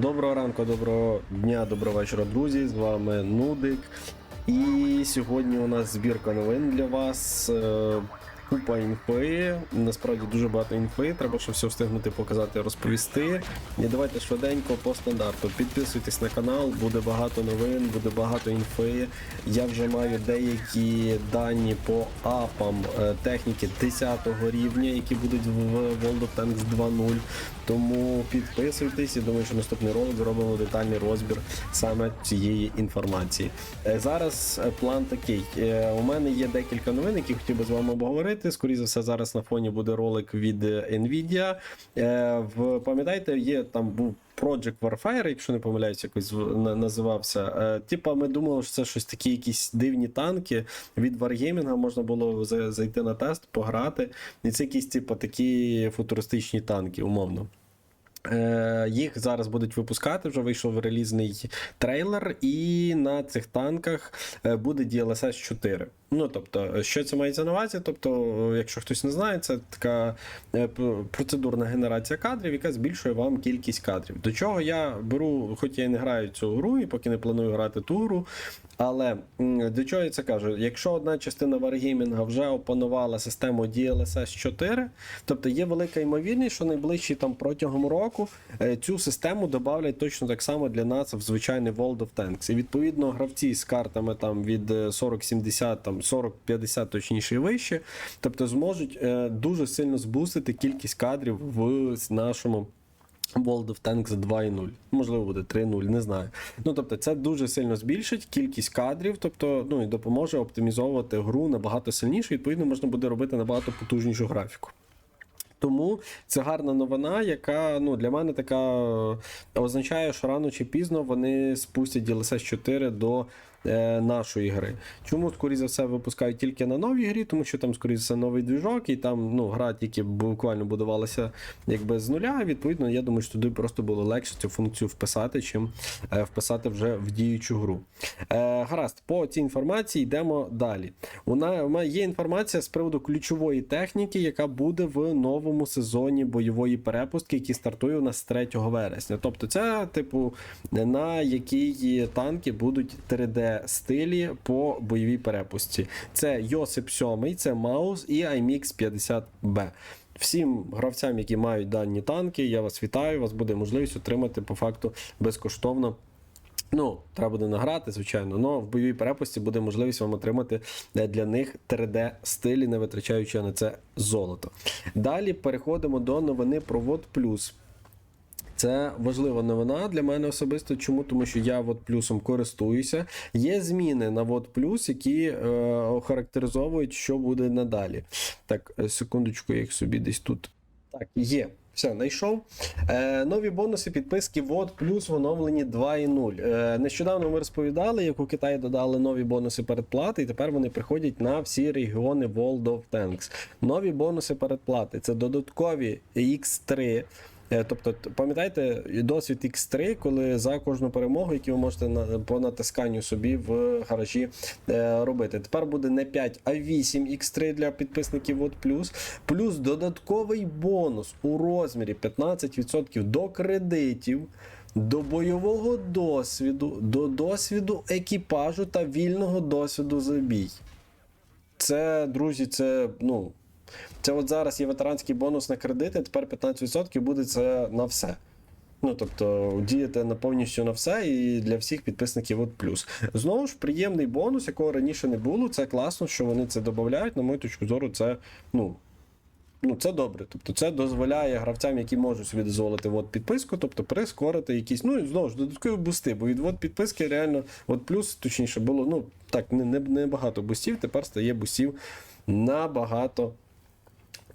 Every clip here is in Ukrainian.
Доброго ранку, доброго дня, доброго вечора, друзі. З вами Нудик. І сьогодні у нас збірка новин для вас. Купа інфи, насправді дуже багато інфи. Треба ще все встигнути показати, розповісти. І давайте швиденько по стандарту. Підписуйтесь на канал, буде багато новин, буде багато інфи. Я вже маю деякі дані по апам е, техніки 10 рівня, які будуть в World of Tanks 2.0. Тому підписуйтесь і думаю, що наступний ролик зробимо детальний розбір саме цієї інформації. Е, Зараз е, план такий. У мене є декілька новин, які хотів би з вами обговорити. Скоріше за все, зараз на фоні буде ролик від е, Nvidia. Е, В пам'ятаєте, є там був. Project Warfare, якщо не помиляюсь, якось називався. Е, Типа, ми думали, що це щось такі якісь дивні танки. Від Wargaming можна було зайти на тест, пограти. І це якісь, типу, такі футуристичні танки, умовно. Їх зараз будуть випускати. Вже вийшов релізний трейлер, і на цих танках буде DLSS 4. Ну тобто, що це мається на увазі? Тобто, е, якщо хтось не знає, це така е, процедурна генерація кадрів, яка збільшує вам кількість кадрів. До чого я беру, хоч я і не граю цю гру, і поки не планую грати ту гру. Але до чого я це кажу? Якщо одна частина Wargaming вже опанувала систему DLSS 4, тобто є велика ймовірність, що найближчі там протягом року е, цю систему додавлять точно так само для нас в звичайний World of Tanks. І відповідно гравці з картами там від е, 40-70, там 40-50 точніше і вище, тобто зможуть е, дуже сильно збустити кількість кадрів в нашому. World of Tanks 2.0, можливо, буде 3.0, не знаю. Ну тобто, це дуже сильно збільшить кількість кадрів, тобто ну і допоможе оптимізовувати гру набагато сильніше. Відповідно, можна буде робити набагато потужнішу графіку. Тому це гарна новина, яка ну для мене така е, означає, що рано чи пізно вони спустять DLSS 4 до нашої гри. Чому, скоріше за все, випускають тільки на новій грі, тому що там, скоріше за все, новий двіжок, і там ну, гра тільки буквально будувалася якби з нуля. Відповідно, я думаю, що туди просто було легше цю функцію вписати, чим е, вписати вже в діючу гру. Е, гаразд, по цій інформації йдемо далі. У мене є інформація з приводу ключової техніки, яка буде в новому сезоні бойової перепустки, який стартує у нас 3 вересня. Тобто, це, типу, на якій танки будуть 3D стилі по бойовій перепустці. Це Йосип 7, це Маус і IMX 50B. Всім гравцям, які мають дані танки, я вас вітаю. У вас буде можливість отримати по факту безкоштовно. Ну, треба буде награти, звичайно, але в бойовій перепусті буде можливість вам отримати е, для них 3D стилі, не витрачаючи на це золото. Далі переходимо до новини про Вот Плюс. Це важлива новина для мене особисто. Чому? Тому що я Вот плюсом користуюся. Є зміни на Вот які е, охарактеризовують, що буде надалі. Так, е, секундочку, я їх собі десь тут. Так, є. Все, знайшов. Е, нові бонуси підписки Вот плюс в оновленні 2.0. Е, нещодавно ми розповідали, як у Китаї додали нові бонуси передплати, і тепер вони приходять на всі регіони World of Tanks. Нові бонуси передплати це додаткові X3. Е, Тобто, пам'ятаєте досвід X3, коли за кожну перемогу, яку ви можете на, по натисканню собі в гаражі е, робити. Тепер буде не 5, а 8 X3 для підписників от плюс. Плюс додатковий бонус у розмірі 15% до кредитів. До бойового досвіду, до досвіду екіпажу та вільного досвіду за бій. Це, друзі, це ну. Це от зараз є ветеранський бонус на кредити, тепер 15% буде це на все. Ну, тобто, діяти на повністю на все і для всіх підписників от плюс. Знову ж приємний бонус, якого раніше не було. Це класно, що вони це додають. На мою точку зору, це ну. Ну, це добре. Тобто, це дозволяє гравцям, які можуть собі дозволити от підписку, тобто прискорити якісь, ну і знову ж додаткові бусти, бо від от підписки реально, от плюс, точніше, було, ну так, не, не, не багато бустів, тепер стає бустів набагато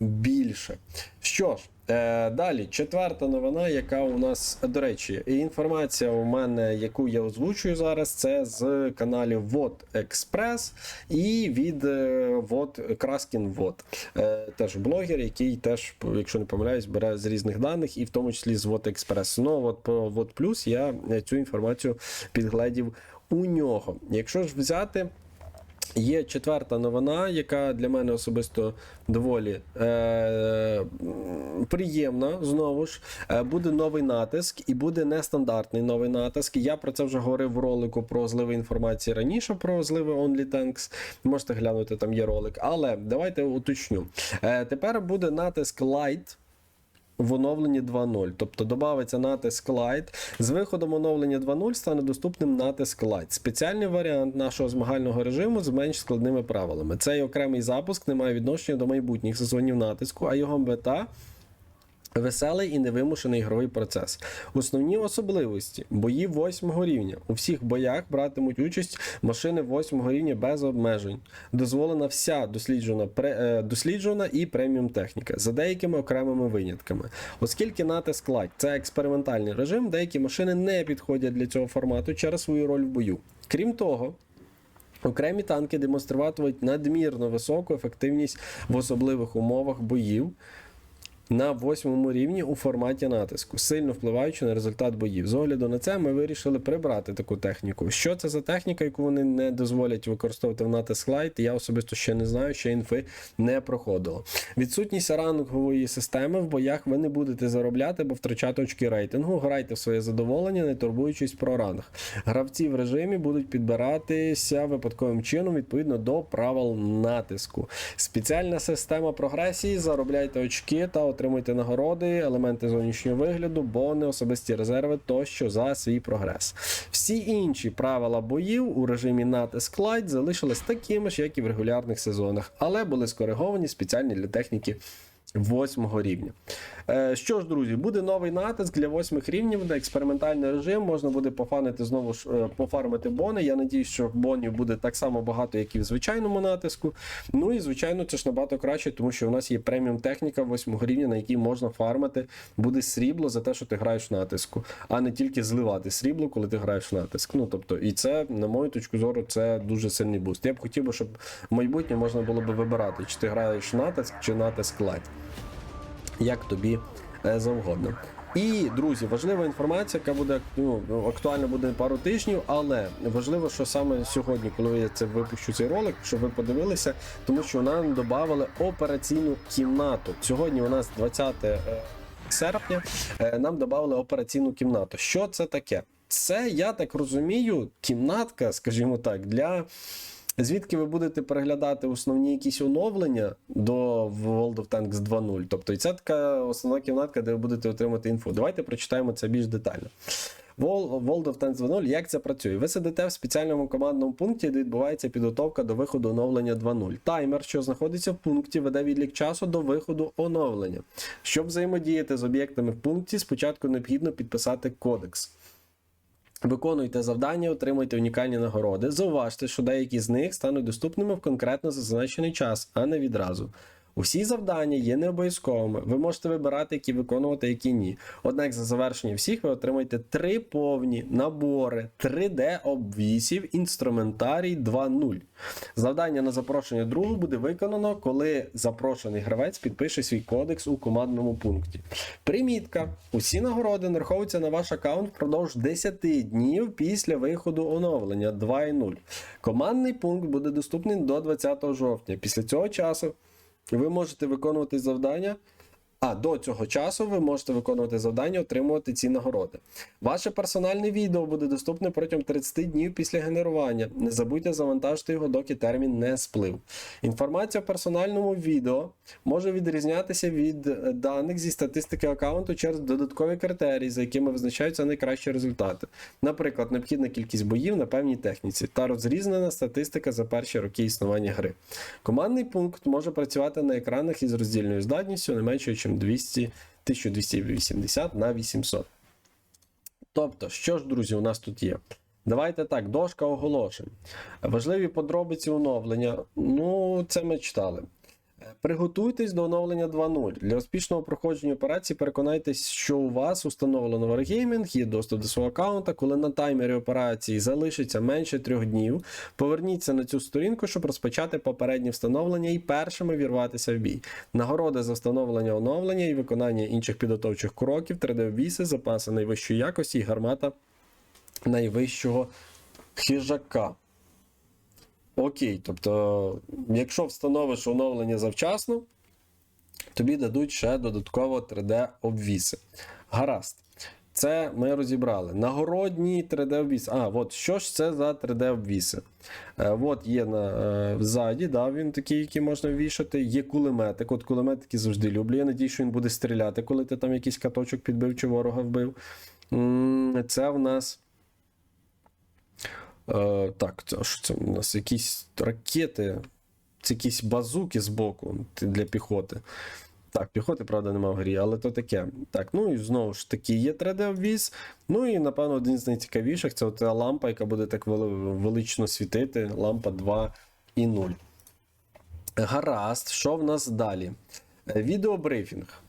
більше. Що ж, е, далі, четверта новина, яка у нас, до речі, інформація у мене, яку я озвучую зараз, це з каналів Вот Експрес і від е, Вот Краскін Вот. Е, теж блогер, який теж, якщо не помиляюсь, бере з різних даних, і в тому числі з Вот Експрес. Ну, от по Вот Плюс я е, цю інформацію підгледів у нього. Якщо ж взяти. Є четверта новина, яка для мене особисто доволі е, приємна. Знову ж е, буде новий натиск і буде нестандартний новий натиск. Я про це вже говорив в ролику про зливи інформації раніше про зливи OnlyTanks. Можете глянути, там є ролик. Але давайте уточню. Е, тепер буде натиск Light в оновленні 2.0. Тобто додається натиск Lite. З виходом оновлення 2.0 стане доступним натиск Lite. Спеціальний варіант нашого змагального режиму з менш складними правилами. Цей окремий запуск не має відношення до майбутніх сезонів натиску, а його мета. Веселий і невимушений ігровий процес. Основні особливості бої 8 рівня. У всіх боях братимуть участь машини 8 рівня без обмежень. Дозволена вся досліджена, е, досліджена і преміум техніка за деякими окремими винятками. Оскільки натиск Light – це експериментальний режим, деякі машини не підходять для цього формату через свою роль в бою. Крім того, Окремі танки демонструватимуть надмірно високу ефективність в особливих умовах боїв на восьмому рівні у форматі натиску, сильно впливаючи на результат боїв. З огляду на це ми вирішили прибрати таку техніку. Що це за техніка, яку вони не дозволять використовувати в натиск Lite, я особисто ще не знаю, ще інфи не проходило. Відсутність рангової системи в боях ви не будете заробляти або втрачати очки рейтингу. Грайте в своє задоволення, не турбуючись про ранг. Гравці в режимі будуть підбиратися випадковим чином відповідно до правил натиску. Спеціальна система прогресії. Заробляйте очки та отримуйте нагороди, елементи зовнішнього вигляду, бони, особисті резерви тощо за свій прогрес. Всі інші правила боїв у режимі натиск Lite залишились такими ж, як і в регулярних сезонах, але були скориговані спеціальні для техніки. Восьмого рівня. Е, що ж, друзі, буде новий натиск для восьмих рівнів, буде експериментальний режим. Можна буде пофанити знову ж е, пофармити бони. Я надіюсь, що бонів буде так само багато, як і в звичайному натиску. Ну і звичайно, це ж набагато краще, тому що у нас є преміум техніка восьмого рівня, на якій можна фармити. Буде срібло за те, що ти граєш в натиску, а не тільки зливати срібло, коли ти граєш в натиск. Ну тобто, і це, на мою точку зору, це дуже сильний буст. Я б хотів би, щоб в майбутнє можна було би вибирати, чи ти граєш в натиск, чи натиск лайт як тобі е, завгодно. І друзі, важлива інформація, яка буде ну, актуальна буде пару тижнів, але важливо, що саме сьогодні, коли я це випущу цей ролик, щоб ви подивилися, тому що нам додали операційну кімнату. Сьогодні у нас 20 е, серпня. е, Нам додали операційну кімнату. Що це таке? Це я так розумію, кімнатка, скажімо так, для. Звідки ви будете переглядати основні якісь оновлення до World of Tanks 2.0? Тобто, і це така основна кімнатка, де ви будете отримати інфу. Давайте прочитаємо це більш детально. World of Tanks 2.0, як це працює? Ви сидите в спеціальному командному пункті, де відбувається підготовка до виходу оновлення 2.0. Таймер, що знаходиться в пункті, веде відлік часу до виходу оновлення. Щоб взаємодіяти з об'єктами в пункті, спочатку необхідно підписати кодекс. Виконуйте завдання, отримуйте унікальні нагороди. Зауважте, що деякі з них стануть доступними в конкретно зазначений час, а не відразу. Усі завдання є не обов'язковими. Ви можете вибирати, які виконувати, які ні. Однак за завершення всіх ви отримаєте три повні набори 3D обвісів інструментарій 2.0. Завдання на запрошення другу буде виконано, коли запрошений гравець підпише свій кодекс у командному пункті. Примітка: усі нагороди нараховуються на ваш аккаунт впродовж 10 днів після виходу оновлення 2.0. Командний пункт буде доступний до 20 жовтня. Після цього часу ви можете виконувати завдання. А до цього часу ви можете виконувати завдання, отримувати ці нагороди. Ваше персональне відео буде доступне протягом 30 днів після генерування. Не забудьте завантажити його, доки термін не сплив. Інформація в персональному відео може відрізнятися від е, даних зі статистики аккаунту через додаткові критерії, за якими визначаються найкращі результати. Наприклад, необхідна кількість боїв на певній техніці та розрізнена статистика за перші роки існування гри. Командний пункт може працювати на екранах із роздільною здатністю не меншою, ніж 200, 1280 на 800. Тобто, що ж, друзі, у нас тут є? Давайте так, дошка оголошень. Важливі подробиці оновлення. Ну, це ми читали. Приготуйтесь до оновлення 2.0. Для успішного проходження операції переконайтесь, що у вас установлено Wargaming, є доступ до свого аккаунта. Коли на таймері операції залишиться менше трьох днів, поверніться на цю сторінку, щоб розпочати попереднє встановлення і першими вірватися в бій. Нагороди за встановлення оновлення і виконання інших підготовчих кроків, 3D-обвіси, запаси найвищої якості і гармата найвищого хижака. Окей, тобто, якщо встановиш оновлення завчасно, тобі дадуть ще додатково 3D-обвіси. Гаразд. Це ми розібрали. Нагородні 3D-обвіси. А, от що ж це за 3D-обвіси? Е, от є на, е, ззаді, да, він такий, який можна вішати. Є кулеметик. От кулеметики завжди люблю. Я надію, що він буде стріляти, коли ти там якийсь каточок підбив чи ворога вбив. Це в нас. Е, так, це, що це у нас якісь ракети, це якісь базуки з боку для піхоти. Так, піхоти, правда, нема в грі, але то таке. Так, ну і знову ж таки є 3D-обвіз. Ну і, напевно, один з найцікавіших це ота лампа, яка буде так велично світити. Лампа 2.0. Гаразд, що в нас далі? Е, Відеобрифінг.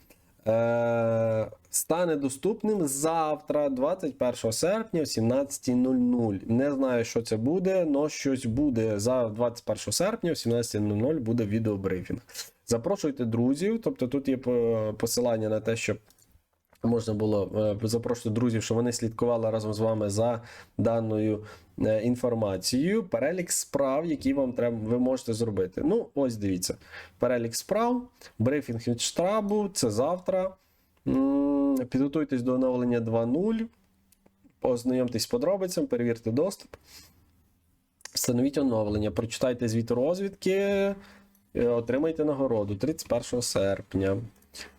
Е, стане доступним завтра, 21 серпня, о 17.00. Не знаю, що це буде, але щось буде. За 21 серпня, о 17.00 буде відеобрифінг. Запрошуйте друзів, тобто тут є по- посилання на те, щоб можна було е, запрошувати друзів, щоб вони слідкували разом з вами за даною е, інформацією. Перелік справ, які вам треба, ви можете зробити. Ну, ось дивіться. Перелік справ, брифінг від штабу, це завтра. Підготуйтесь до оновлення 2.0. Ознайомтесь з подробицями, перевірте доступ. Встановіть оновлення, прочитайте звіт розвідки, е, отримайте нагороду 31 серпня.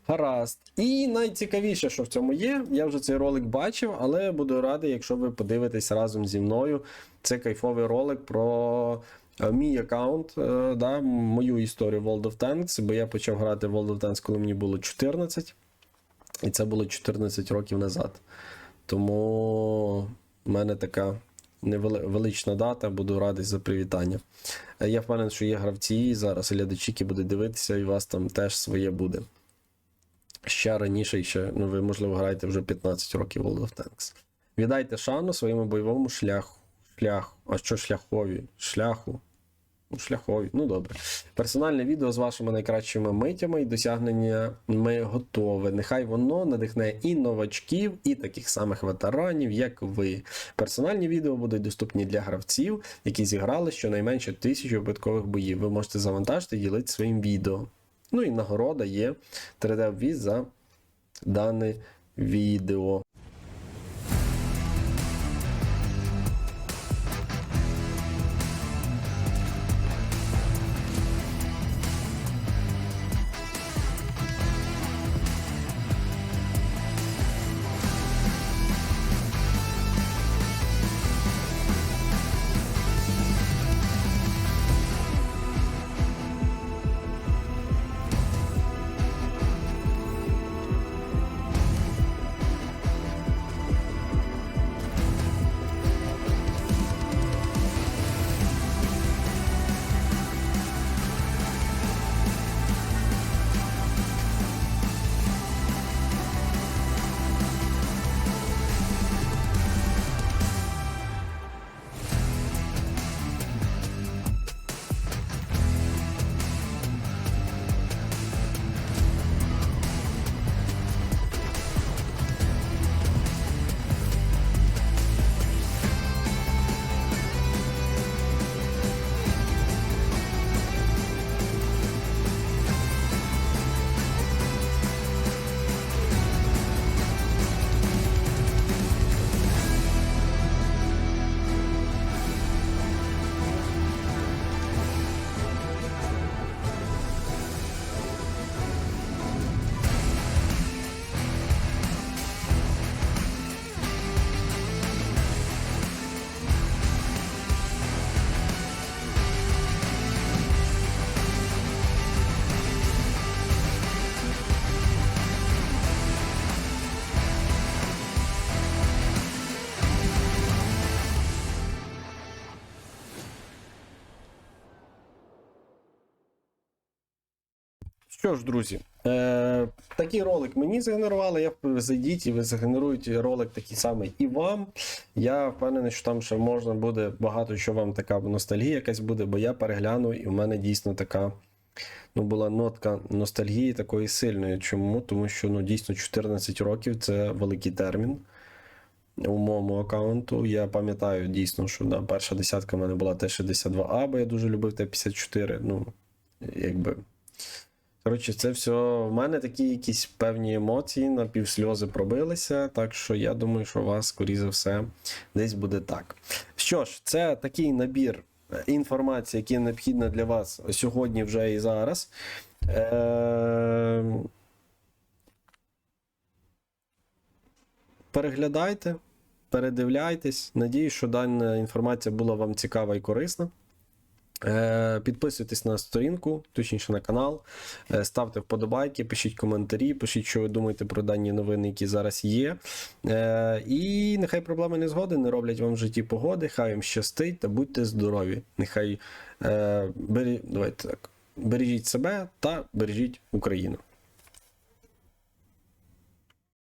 Гаразд. І найцікавіше, що в цьому є, я вже цей ролик бачив, але буду радий, якщо ви подивитесь разом зі мною. Це кайфовий ролик про е, мій аккаунт, е, да, мою історію World of Tanks, бо я почав грати в World of Tanks, коли мені було 14. І це було 14 років назад. Тому в мене така невелична дата, буду радий за привітання. Е, Я впевнений, що є гравці зараз, глядачі, які будуть дивитися, і у вас там теж своє буде. Ще раніше, ще, ну, ви, можливо, граєте вже 15 років World of Tanks. Віддайте шану своєму бойовому шляху. Шляху. А що шляхові? Шляху. Шляхові. Ну добре. Персональне відео з вашими найкращими митями і досягненнями готове. Нехай воно надихне і новачків, і таких самих ветеранів, як ви. Персональні відео будуть доступні для гравців, які зіграли щонайменше тисячу випадкових боїв. Ви можете завантажити і ділитися своїм відео. Ну і нагорода є 3D-обвіз за дане відео. Що ж, друзі, е, такий ролик мені згенерували. Я зайдіть і ви загенеруєте ролик такий самий і вам. Я впевнений, що там ще можна буде багато що вам така ностальгія якась буде, бо я перегляну, і в мене дійсно така ну, була нотка ностальгії такої сильної. Чому? Тому що ну, дійсно 14 років це великий термін. у моєму аккаунту. Я пам'ятаю дійсно, що да, перша десятка в мене була Т-62А, бо я дуже любив Т-54. Ну, якби. Коротше, це все. В мене такі якісь певні емоції, напівсльози пробилися, так що я думаю, що у вас, скоріше за все, десь буде так. Що ж, це такий набір е, інформації, який необхідна для вас сьогодні вже і зараз. Е- Переглядайте, передивляйтесь. Надіюсь, що дана інформація була вам цікава і корисна. Е, Підписуйтесь на сторінку, точніше на канал, Е, ставте вподобайки, пишіть коментарі, пишіть, що ви думаєте про дані новини, які зараз є. Е, І нехай проблеми не згоди не роблять вам в житті погоди, хай вам щастить та будьте здорові. Нехай бері... Давайте так. бережіть себе та бережіть Україну.